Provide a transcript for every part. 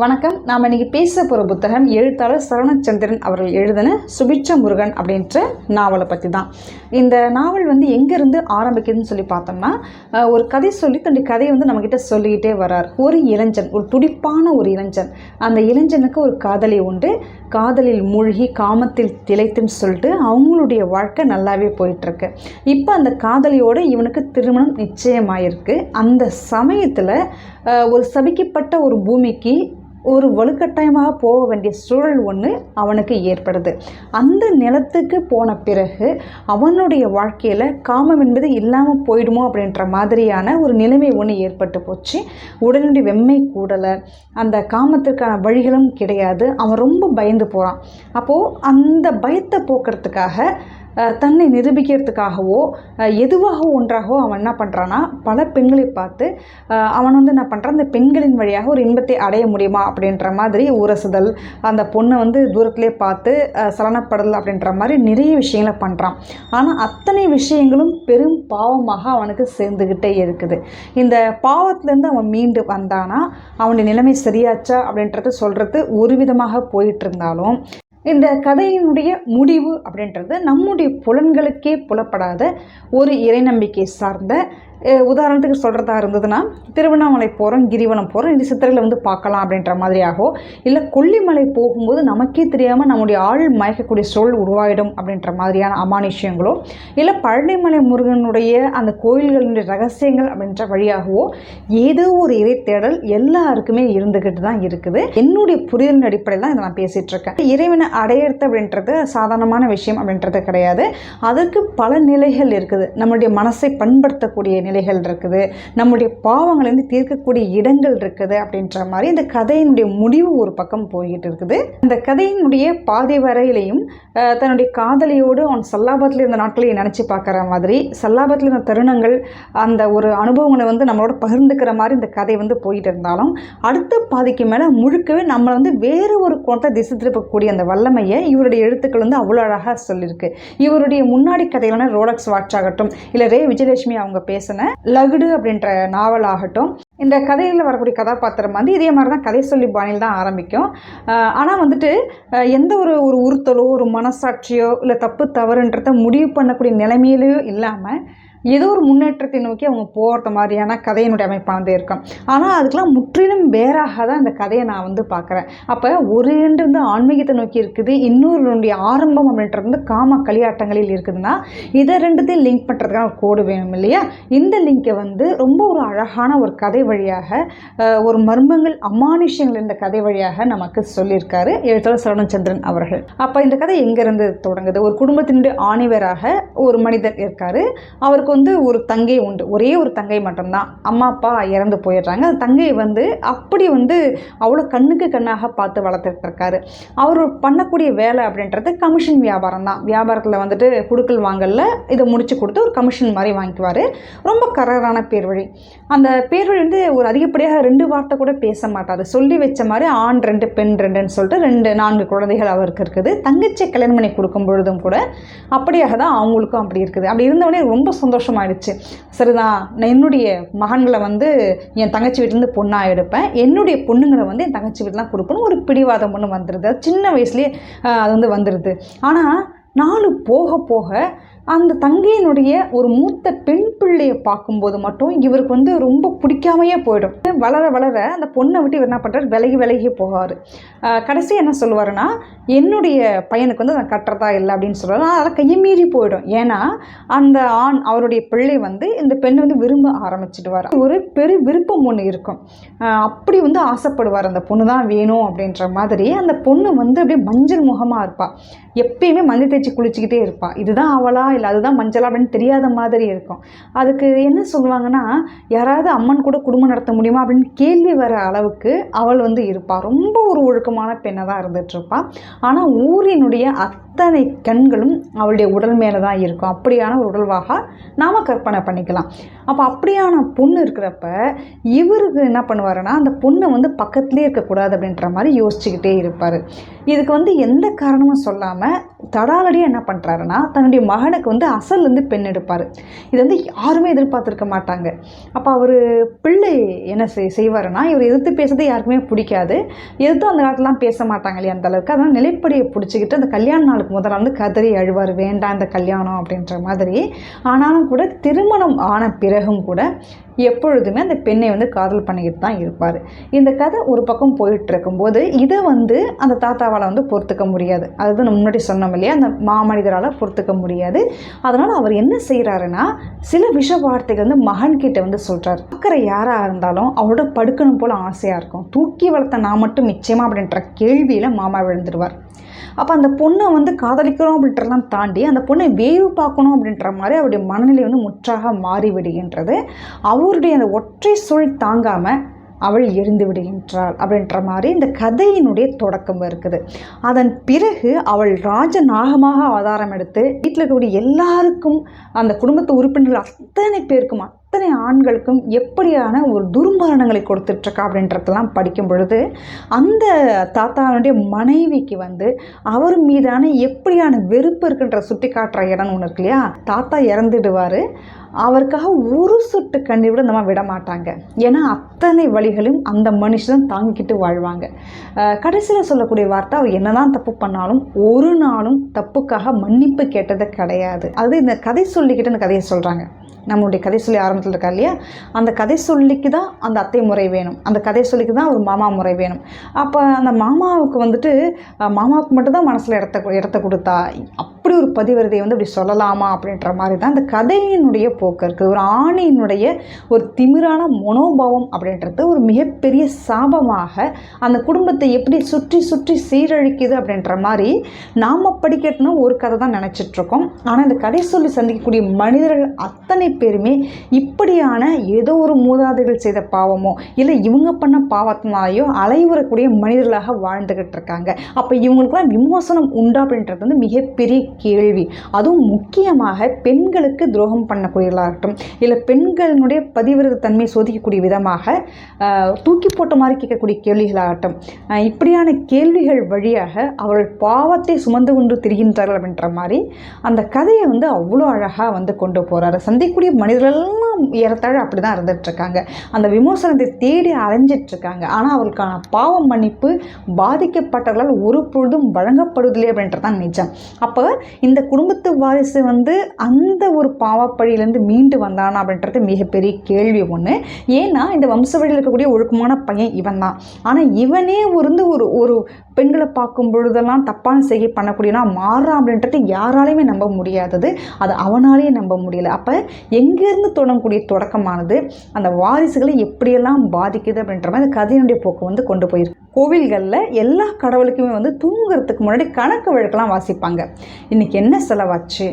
வணக்கம். நாம் இன்னைக்கு பேச போகிற புத்தகம் எழுத்தாளர் சரவணச்சந்திரன் அவர்கள் எழுதின சுபிட்ச முருகன் அப்படின்ற நாவலை பற்றி தான் இந்த நாவல் வந்து எங்கேருந்து ஆரம்பிக்குதுன்னு சொல்லி பார்த்தோம்னா ஒரு கதை சொல்லி தன்னுடைய கதையை வந்து நம்மக்கிட்ட சொல்லிக்கிட்டே வரார் ஒரு இளைஞன் ஒரு துடிப்பான ஒரு இளைஞன் அந்த இளைஞனுக்கு ஒரு காதலி உண்டு. காதலில் மூழ்கி காமத்தில் திளைத்துன்னு சொல்லிட்டு அவங்களுடைய வாழ்க்கை நல்லாவே போயிட்டுருக்கு. இப்போ அந்த காதலியோடு இவனுக்கு திருமணம் நிச்சயமாயிருக்கு. அந்த சமயத்தில் ஒரு சபிக்கப்பட்ட ஒரு பூமிக்கு ஒரு வலுக்கட்டாயமாக போக வேண்டிய சூழல் ஒன்று அவனுக்கு ஏற்படுது. அந்த நிலத்துக்கு போன பிறகு அவனுடைய வாழ்க்கையில் காமம் என்பது இல்லாமல் போயிடுமோ அப்படின்ற மாதிரியான ஒரு நிலைமை ஒன்று ஏற்பட்டு போச்சு. உடனடி வெம்மை கூடலை. அந்த காமத்திற்கான வழிகளும் கிடையாது. அவன் ரொம்ப பயந்து போகிறான் அப்போது அந்த பயத்தை போக்குறதுக்காக தன்னை நிரூபிக்கிறதுக்காகவோ எதுவாகவோ ஒன்றாகவோ அவன் என்ன பண்ணுறான்னா பல பெண்களை பார்த்து அவன் வந்து என்ன பண்ணுறான் அந்த பெண்களின் வழியாக ஒரு இன்பத்தை அடைய முடியுமா அப்படின்ற மாதிரி உரசுதல் அந்த பொண்ணை வந்து தூரத்துலேயே பார்த்து சலனப்படல் அப்படின்ற மாதிரி நிறைய விஷயங்களை பண்ணுறான் ஆனால் அத்தனை விஷயங்களும் பெரும் பாவமாக அவனுக்கு சேர்ந்துக்கிட்டே இருக்குது. இந்த பாவத்திலேருந்து அவன் மீண்டு வந்தானா அவனுடைய நிலைமை சரியாச்சா அப்படின்றது சொல்கிறது ஒரு விதமாக போயிட்டு இருந்தாலும் இந்த கதையினுடைய முடிவு அப்படின்றது நம்முடைய புலன்களுக்கே புலப்படாத ஒரு இறைநம்பிக்கை சார்ந்த உதாரணத்துக்கு சொல்கிறதா இருந்ததுன்னா திருவண்ணாமலை போகிறோம் கிரிவனம் போகிறோம் இந்த சித்திரையில் வந்து பார்க்கலாம் அப்படின்ற மாதிரியாகவோ இல்லை கொல்லிமலை போகும்போது நமக்கே தெரியாமல் நம்முடைய ஆள் மயக்கக்கூடிய சூழல் உருவாயிடும் அப்படின்ற மாதிரியான அமானுஷ்யங்களோ இல்லை பழனிமலை முருகனுடைய அந்த கோயில்களினுடைய ரகசியங்கள் அப்படின்ற வழியாகவோ ஏதோ ஒரு இறை தேடல் எல்லாருக்குமே இருந்துக்கிட்டு தான் இருக்குது. என்னுடைய புரிதலின் அடிப்படையில் தான் இதை நான் பேசிகிட்டு இருக்கேன். இறைவனை அடையிறது அப்படின்றது சாதாரணமான விஷயம் அப்படின்றது கிடையாது. அதற்கு பல நிலைகள் இருக்குது. நம்மளுடைய மனசை பண்படுத்தக்கூடிய நிலைகள் இருக்குது. நம்முடைய பாவங்களை வந்து தீர்க்கக்கூடிய இடங்கள் இருக்குது அப்படின்ற மாதிரி இந்த கதையினுடைய முடிவு ஒரு பக்கம் போய்கிட்டு இருக்குது. அந்த கதையினுடைய பாதி வரையிலையும் தன்னுடைய காதலியோடு அவன் சல்லாபத்தில் இருந்த நாட்களையும் நினச்சி பார்க்குற மாதிரி சல்லாபத்தில் இருந்த தருணங்கள் அந்த ஒரு அனுபவங்களை வந்து நம்மளோட பகிர்ந்துக்கிற மாதிரி இந்த கதை வந்து போயிட்டு இருந்தாலும் அடுத்த பாதிக்கு மேலே முழுக்கவே நம்மளை வந்து வேறு ஒரு கோணத்தை திசை திருப்பக்கூடிய அந்த வல்லமையை இவருடைய எழுத்துக்கள் வந்து அவ்வளோ அழகாக சொல்லியிருக்கு. இவருடைய முன்னாடி கதைகளான ரோலக்ஸ் வாட்ச் ஆகட்டும் இல்லை ரே விஜயலட்சுமி அவங்க பேசின லகுடு அப்படின்ற நாவல் ஆகட்டும் இந்த கதையில் வரக்கூடிய கதாபாத்திரம் வந்து இதே மாதிரி தான் கதை சொல்லி பாணியில் தான் ஆரம்பிக்கும் ஆனால் வந்துட்டு எந்த ஒரு ஒரு உறுத்தலோ ஒரு மனசாட்சியோ இல்லை தப்பு தவறுன்றத முடிவு பண்ணக்கூடிய நிலைமையிலையோ இல்லாமல் ஏதோ ஒரு முன்னேற்றத்தை நோக்கி அவங்க போகிறது மாதிரியான கதையினுடைய அமைப்பாக வந்து இருக்கும். ஆனால் அதுக்கெலாம் முற்றிலும் வேறாக தான் இந்த கதையை நான் வந்து பார்க்குறேன். அப்போ ஒரு எண்டு வந்து ஆன்மீகத்தை நோக்கி இருக்குது இன்னொருடைய ஆரம்பம் அப்படின்றது வந்து காம களியாட்டங்களில் இருக்குதுன்னா இதை ரெண்டுத்தையும் லிங்க் பண்ணுறதுக்கான ஒரு கோடு வேணும் இல்லையா? இந்த லிங்கை வந்து ரொம்ப ஒரு அழகான ஒரு கதை வழியாக ஒரு மர்மங்கள் அமானுஷ்யங்கள் இந்த கதை வழியாக நமக்கு சொல்லியிருக்காரு எழுத்தாளர் சரவணச்சந்திரன் அவர்கள். அப்போ இந்த கதை எங்கேருந்து தொடங்குது? ஒரு குடும்பத்தினுடைய ஆணிவராக ஒரு மனிதர் இருக்கார். அவருக்கு வந்து ஒரு தங்கை உண்டு. ஒரே ஒரு தங்கை மட்டும்தான். அம்மா அப்பா இறந்து போயிடுறாங்க. அந்த தங்கையை வந்து அப்படி வந்து அவ்வளோ கண்ணுக்கு கண்ணாக பார்த்து வளர்த்துட்டு இருக்காரு. அவர் பண்ணக்கூடிய வேலை அப்படின்றது கமிஷன் வியாபாரம் தான். வியாபாரத்தில் வந்துட்டு குடுக்கல் வாங்கலில் இதை முடிச்சு கொடுத்து ஒரு கமிஷன் மாதிரி வாங்கிக்குவார். ரொம்ப கரரான பேர் வழி அந்த பேர் வழி வந்து ஒரு அதிகப்படியாக ரெண்டு வார்த்தை கூட பேச மாட்டார். சொல்லி வச்ச மாதிரி ஆண் ரெண்டு பெண் ரெண்டுன்னு சொல்லிட்டு ரெண்டு நான்கு குழந்தைகள் அவருக்கு இருக்குது. தங்கச்சி கல்யாணம் பண்ணி கொடுக்கும் பொழுதும் கூட அப்படியாக தான் அவங்களுக்கும் அப்படி இருக்குது. அப்படி இருந்தவொடனே ரொம்ப சந்தோஷமாயிடுச்சு. சரிதான் நான் என்னுடைய மகன்களை வந்து என் தங்கச்சி வீட்டிலேருந்து பொண்ணாக எடுப்பேன். என்னுடைய பொண்ணுங்களை வந்து என் தங்கச்சி வீட்டில் கொடுக்கணும் ஒரு பிடிவாதம் ஒன்று வந்துடுது அது சின்ன வயசுலேயே அது வந்து வந்துடுது ஆனால் நாலு போக போக அந்த தங்கையினுடைய ஒரு மூத்த பெண் பிள்ளையை பார்க்கும்போது மட்டும் இவருக்கு வந்து ரொம்ப பிடிக்காமையே போயிடும். வளர வளர அந்த பொண்ணை விட்டு இவர் என்ன பண்ணுறாரு விலகி விலகி போவார் கடைசி என்ன சொல்லுவாருன்னா என்னுடைய பையனுக்கு வந்து நான் கட்டுறதா இல்லை அப்படின்னு சொல்லுவார். அதெல்லாம் கையை மீறி போயிடும். ஏன்னா அந்த ஆண் அவருடைய பிள்ளை வந்து இந்த பெண்ணை வந்து விரும்ப ஆரம்பிச்சிடுவார். ஒரு பெரு விருப்பம் ஒன்று இருக்கும். அப்படி வந்து ஆசைப்படுவார். அந்த பொண்ணு தான் வேணும் அப்படின்ற மாதிரி அந்த பொண்ணு வந்து அப்படியே மஞ்சள் முகமாக இருப்பாள் எப்பயுமே மஞ்சள் தேய்ச்சி குளிச்சுக்கிட்டே இருப்பாள் இதுதான் அவளா இல்லை அதுதான் மஞ்சளா அப்படின்னு தெரியாத மாதிரி இருக்கும். அதுக்கு என்ன சொல்லுவாங்கன்னா யாராவது அம்மன் கூட குடும்பம் நடத்த முடியுமா? அப்படின்னு கேள்வி வர அளவுக்கு அவள் வந்து இருப்பாள் ரொம்ப ஒரு ஒழுக்கமான பெண்ணை தான் இருந்துகிட்ருப்பாள் ஆனால் ஊரினுடைய அத்தனை அத்தனை கண்களும் அவளுடைய உடல் மேலே தான் இருக்கும். அப்படியான ஒரு உடல்வாக நாம் கற்பனை பண்ணிக்கலாம். அப்போ அப்படியான பொண்ணு இருக்கிறப்ப இவருக்கு என்ன பண்ணுவாருன்னா அந்த பொண்ணை வந்து பக்கத்துலேயே இருக்கக்கூடாது அப்படின்ற மாதிரி யோசிச்சுக்கிட்டே இருப்பார். இதுக்கு வந்து எந்த காரணமும் சொல்லாமல் தடாலடியாக என்ன பண்ணுறாருன்னா தன்னுடைய மகனுக்கு வந்து அசல்லேருந்து பெண் எடுப்பார். இது வந்து யாருமே எதிர்பார்த்துருக்க மாட்டாங்க. அப்போ அவர் பிள்ளை என்ன செய் செய்வாருன்னா இவர் எதிர்த்து பேசுறது யாருக்குமே பிடிக்காது. எதிர்த்தும் அந்த காலத்துலாம் பேச மாட்டாங்க இல்லையா அந்த அளவுக்கு. அதனால் நிலைப்படியை பிடிச்சிக்கிட்டு அந்த கல்யாண நாளுக்கு முதல்ல வந்து கதறி அழுவார். வேண்டாம் இந்த கல்யாணம் அப்படின்ற மாதிரி. ஆனாலும் கூட திருமணம் ஆன பிறகும் கூட எப்பொழுதுமே அந்த பெண்ணை வந்து காதல் பண்ணிக்கிட்டு தான் இருப்பார். இந்த கதை ஒரு பக்கம் போயிட்டு இருக்கும்போது இதை வந்து அந்த தாத்தாவால் வந்து பொறுத்துக்க முடியாது. அதுதான் முன்னாடி சொன்னோம் இல்லையா? அந்த மாமனிதரால் பொறுத்துக்க முடியாது. அதனால் அவர் என்ன செய்கிறாருன்னா சில விஷ வார்த்தைகள் வந்து மகன்கிட்ட வந்து சொல்கிறார் பார்க்குற யாராக இருந்தாலும் அவரோட படுக்கணும் போல் ஆசையாக இருக்கும். தூக்கி வளர்த்த நான் மட்டும் நிச்சயமா அப்படின்ற கேள்வியில் மாமா விழுந்துருவார். அப்போ அந்த பொண்ணை வந்து காதலிக்கிறோம் அப்படின்றலாம் தாண்டி அந்த பொண்ணை வேவு பார்க்கணும் அப்படின்ற மாதிரி அவருடைய மனநிலை வந்து முற்றாக மாறிவிடுகின்றது. அவருடைய அந்த ஒற்றை சொல் தாங்காமல் அவள் இருந்து விடுகின்றாள் அப்படின்ற மாதிரி இந்த கதையினுடைய தொடக்கம் இருக்குது. அதன் பிறகு அவள் ராஜ நாகமாக அவதாரம் எடுத்து வீட்டில் இருக்கக்கூடிய எல்லாருக்கும் அந்த குடும்பத்து உறுப்பினர்கள் அத்தனை பேருக்கும் அத்தனை ஆண்களுக்கும் எப்படியான ஒரு துர்மரணங்களை கொடுத்துட்ருக்கா அப்படின்றதெல்லாம் படிக்கும் பொழுது அந்த தாத்தாவுடைய மனைவிக்கு வந்து அவர் மீதான எப்படியான வெறுப்பு இருக்குன்ற சுட்டி காட்டுற இடம் ஒன்று இருக்கு இல்லையா? தாத்தா இறந்துடுவார். அவருக்காக ஒரு சொட்டு கண்ணீர் கூட நம்ம விட மாட்டாங்க. ஏன்னா அத்தனை வழிகளும் அந்த மனுஷன் தாங்கிக்கிட்டு வாழ்வாங்க. கடைசியில் சொல்லக்கூடிய வார்த்தை அவர் என்னதான் தப்பு பண்ணாலும் ஒரு நாளும் தப்புக்காக மன்னிப்பு கேட்டது கிடையாது. அது இந்த கதை சொல்லிக்கிட்டு அந்த கதையை சொல்கிறாங்க நம்மளுடைய கதை சொல்லி ஆரம்பத்தில் இருக்கா இல்லையா? அந்த கதை சொல்லிக்கு தான் அந்த அத்தை முறை வேணும். அந்த கதை சொல்லிக்கு தான் ஒரு மாமா முறை வேணும். அப்போ அந்த மாமாவுக்கு வந்துட்டு மாமாவுக்கு மட்டும்தான் மனசில் இடத்த இடத்த கொடுத்தா. அப்படி ஒரு பதிவிரதை வந்து அப்படி சொல்லலாமா அப்படின்ற மாதிரி தான் அந்த கதையினுடைய போக்கு இருக்குது. ஒரு ஆணியினுடைய ஒரு திமிரான மனோபாவம் அப்படின்றது ஒரு மிகப்பெரிய சாபமாக அந்த குடும்பத்தை எப்படி சுற்றி சுற்றி சீரழிக்குது அப்படின்ற மாதிரி நாம் படிக்கட்டும்னா ஒரு கதை தான் நினச்சிட்ருக்கோம். ஆனால் இந்த கதை சொல்லி சந்திக்கக்கூடிய மனிதர்கள் அத்தனை பேருமே இப்படியான ஏதோ ஒரு மூதாதைகள் செய்த பாவமோ இல்லை இவங்க பண்ண பாவத்தினாலேயோ அலைவுறக்கூடிய மனிதர்களாக வாழ்ந்துக்கிட்டு இருக்காங்க அப்போ இவங்களுக்குலாம் விமோசனம் உண்டா அப்படின்றது வந்து மிகப்பெரிய கேள்வி. அதுவும் முக்கியமாக பெண்களுக்கு துரோகம் பண்ணக்கூடியவர்களாகட்டும் இல்லை பெண்களினுடைய பதிவிரத தன்மை சோதிக்கக்கூடிய விதமாக தூக்கி போட்ட மாதிரி கேட்கக்கூடிய கேள்விகளாகட்டும் இப்படியான கேள்விகள் வழியாக அவர்கள் பாவத்தை சுமந்து கொண்டு திரிகின்றார்கள் அப்படின்ற மாதிரி அந்த கதையை வந்து அவ்வளோ அழகாக வந்து கொண்டு போகிறாரு சந்திக்கக்கூடிய மனிதர்களெல்லாம் ஏறத்தாழ அப்படி தான் இருந்துகிட்ருக்காங்க அந்த விமோசனத்தை தேடி அலைஞ்சிட்ருக்காங்க ஆனால் அவர்களுக்கான பாவ மன்னிப்பு பாதிக்கப்பட்டவர்களால் ஒரு பொழுதும் வழங்கப்படுவதில்லை அப்படின்றது தான் நிஜம். அப்போ இந்த குடும்பத்து வாரிசு வந்து அந்த ஒரு பாவப்பழியிலேருந்து மீண்டு வந்தானா அப்படின்றது மிகப்பெரிய கேள்வி ஒன்று ஏன்னா இந்த வம்சவழியில் இருக்கக்கூடிய ஒழுக்கமான பையன் இவன் தான் ஆனால் இவனே வந்து ஒரு ஒரு பெண்களை பார்க்கும் பொழுதெல்லாம் தப்பான செய்கை பண்ணக்கூடியனா மாறுறான் அப்படின்றது யாராலையுமே நம்ப முடியாதது. அது அவனாலேயே நம்ப முடியல. அப்போ எங்கேருந்து தொடங்கக்கூடிய தொடக்கமானது? அந்த வாரிசுகளை எப்படியெல்லாம் பாதிக்குது அப்படின்ற மாதிரி அந்த கதையினுடைய போக்கு வந்து கொண்டு போயிருக்கு. கோவில்களில் எல்லா கடவுளுக்குமே வந்து தூங்குறதுக்கு முன்னாடி கணக்கு வழக்கெல்லாம் வாசிப்பாங்க. இன்றைக்கி என்ன செலவாச்சு?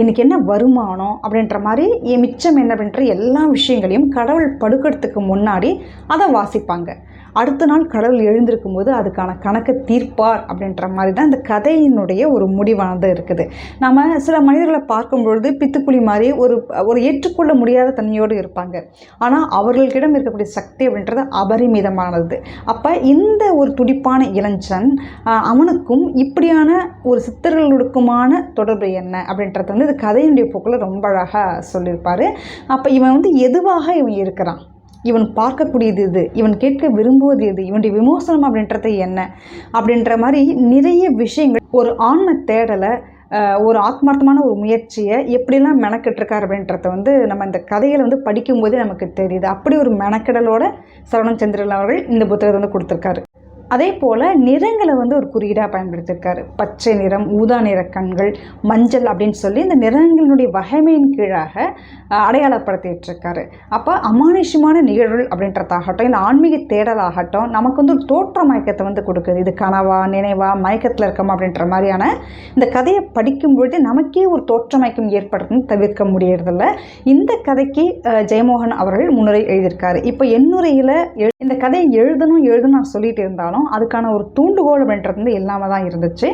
இன்றைக்கி இன்னைக்கு என்ன வருமானம்? அப்படின்ற மாதிரி மிச்சம் என்ன அப்படின்ற எல்லா விஷயங்களையும் கடவுள் படுக்கிறதுக்கு முன்னாடி அதை வாசிப்பாங்க. அடுத்த நாள் கடவுள் எழுந்திருக்கும் போது அதுக்கான கணக்கை தீர்ப்பார் அப்படின்ற மாதிரி தான் இந்த கதையினுடைய ஒரு முடிவானது இருக்குது. நம்ம சில மனிதர்களை பார்க்கும் பொழுது பித்துக்குழி மாதிரி ஒரு ஒரு ஏற்றுக்கொள்ள முடியாத தன்மையோடு இருப்பாங்க. ஆனால் அவர்களிடம் இருக்கக்கூடிய சக்தி அப்படின்றது அபரிமிதமானது. அப்போ இந்த ஒரு துடிப்பான இளைஞன் அவனுக்கும் இப்படியான ஒரு சித்தர்களுக்குமான தொடர்பு என்ன அப்படின்றது வந்து இந்த கதையினுடைய போக்கில் ரொம்ப அழகாக சொல்லியிருப்பார். அப்போ இவன் வந்து எதுவாக இவன் இருக்கிறான்? இவன் பார்க்கக்கூடியது இது இவன் கேட்க விரும்புவது எது இவனுடைய விமோசனம் அப்படின்றது என்ன? அப்படின்ற மாதிரி நிறைய விஷயங்கள். ஒரு ஆன்ம தேடலை ஒரு ஆத்மார்த்தமான ஒரு முயற்சியை எப்படிலாம் மெனக்கிட்டுருக்கார் அப்படின்றத வந்து நம்ம இந்த கதையில் வந்து படிக்கும்போதே நமக்கு தெரியுது. அப்படி ஒரு மெனக்கிடலோட சரவணன் சந்திரன் அவர்கள் இந்த புத்தகத்தை வந்து கொடுத்துருக்காரு. அதே போல் நிறங்களை வந்து ஒரு குறியீடாக பயன்படுத்தியிருக்காரு பச்சை நிறம் ஊதா நிற கண்கள் மஞ்சள் அப்படின்னு சொல்லி இந்த நிறங்களினுடைய வகைமையின் கீழாக அடையாளப்படுத்திட்டுருக்காரு. அப்போ அமானுஷ்யமான நிகழ்வுகள் அப்படின்றதாகட்டும் இல்லை ஆன்மீக தேடலாகட்டும் நமக்கு வந்து ஒரு தோற்ற மயக்கத்தை வந்து கொடுக்குது. இது கனவா நினைவா மயக்கத்தில் இருக்கமா அப்படின்ற மாதிரியான இந்த கதையை படிக்கும் பொழுது நமக்கே ஒரு தோற்ற மயக்கம் ஏற்படுறதுன்னு தவிர்க்க முடியறதில்ல. இந்த கதைக்கு ஜெயமோகன் அவர்கள் முன்னுரை எழுதியிருக்காரு. இப்போ என்னுரையில் இந்த கதையை எழுதணும் எழுதணும் நான் சொல்லிட்டு இருந்தாலும் இருந்தாலும் அதுக்கான ஒரு தூண்டுகோல் அப்படின்றது வந்து இல்லாமல் தான் இருந்துச்சு.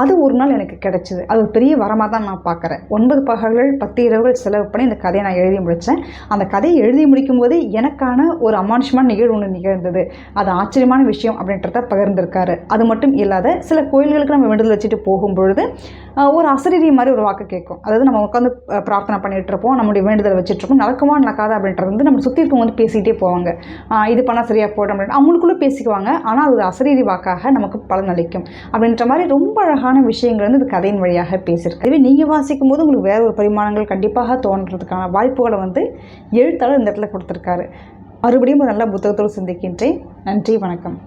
அது ஒரு நாள் எனக்கு கிடைச்சிது. அது ஒரு பெரிய வரமாக தான் நான் பார்க்குறேன். ஒன்பது பகல்கள் பத்து இரவுகள் செலவு பண்ணி இந்த கதையை நான் எழுதி முடித்தேன் அந்த கதையை எழுதி முடிக்கும் போது எனக்கான ஒரு அமானுஷமான நிகழ்வு ஒன்று நிகழ்ந்தது. அது ஆச்சரியமான விஷயம் அப்படின்றத பகிர்ந்திருக்காரு. அது மட்டும் இல்லாத சில கோயில்களுக்கு நம்ம வேண்டுதல் வச்சுட்டு போகும்பொழுது பொழுது ஒரு அசரீரி மாதிரி ஒரு வாக்கு கேட்கும். அதாவது நம்ம உட்காந்து பிரார்த்தனை பண்ணிட்டு இருப்போம். நம்முடைய வேண்டுதல் வச்சுட்டு நடக்குமா நடக்காதா அப்படின்றது வந்து நம்ம சுற்றி இருக்கவங்க வந்து பேசிகிட்டே போவாங்க. இது பண்ணால் சரியாக போடும் அப்படின்னு. அவங்களுக்குள்ளே பேசிக்குவாங்க. ஆனால் அது அசரீரி வாக்காக நமக்கு பலனளிக்கும் அப்படின்ற மாதிரி ரொம்ப அழகான விஷயங்கள் வந்து இது கதையின் வழியாக பேசியிருக்கு இதுவே நீங்கள் வாசிக்கும் போது உங்களுக்கு வேற ஒரு பரிமாணங்கள் கண்டிப்பாக தோன்றதுக்கான வாய்ப்புகளை வந்து எழுத்தாளர் இந்த இடத்துல கொடுத்துருக்காரு. மறுபடியும் ஒரு நல்ல புத்தகத்தோடு சிந்திக்கின்றேன். நன்றி வணக்கம்.